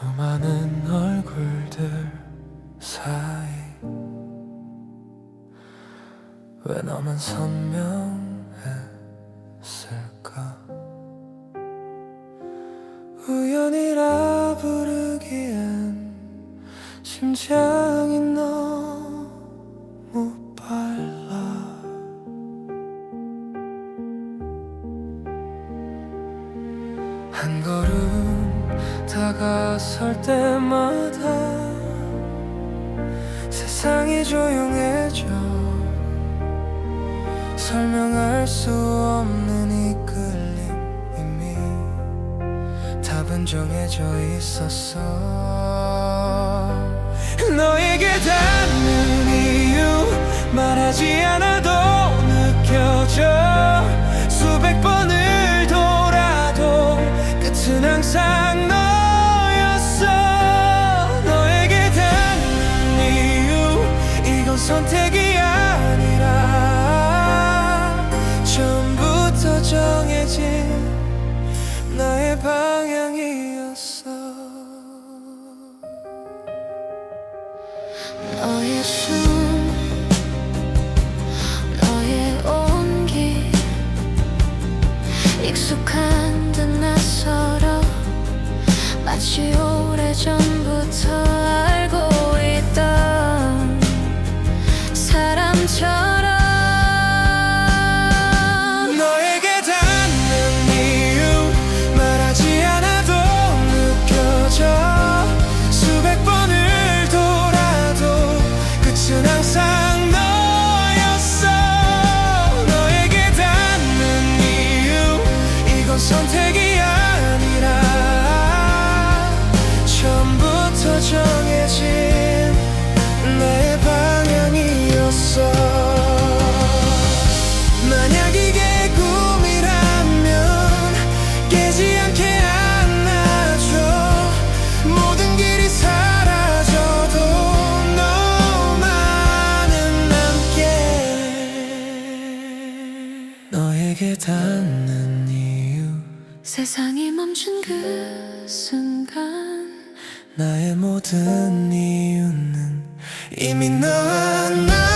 수많은 얼굴들 사이. 왜 너만 선명했을까? 우연이라 부르기엔 심장이 너무 빨라. 한 걸음 다가설 때마다 세상이 조용해져 설명할 수 없는 이끌림 이미 답은 정해져 있었어. 너에게 닿는 이유 말하지 않아도 느껴져. 수백 번을 돌아도 끝은 항상 선택이 아니라 처음부터 정해진 나의 방향이었어. 너의 숨 너의 온기 익숙한 듯 낯설어 마치 오래전부터 너에게 닿는 이유. 세상이 멈춘 그 순간. 나의 모든 이유는 이미 너와 나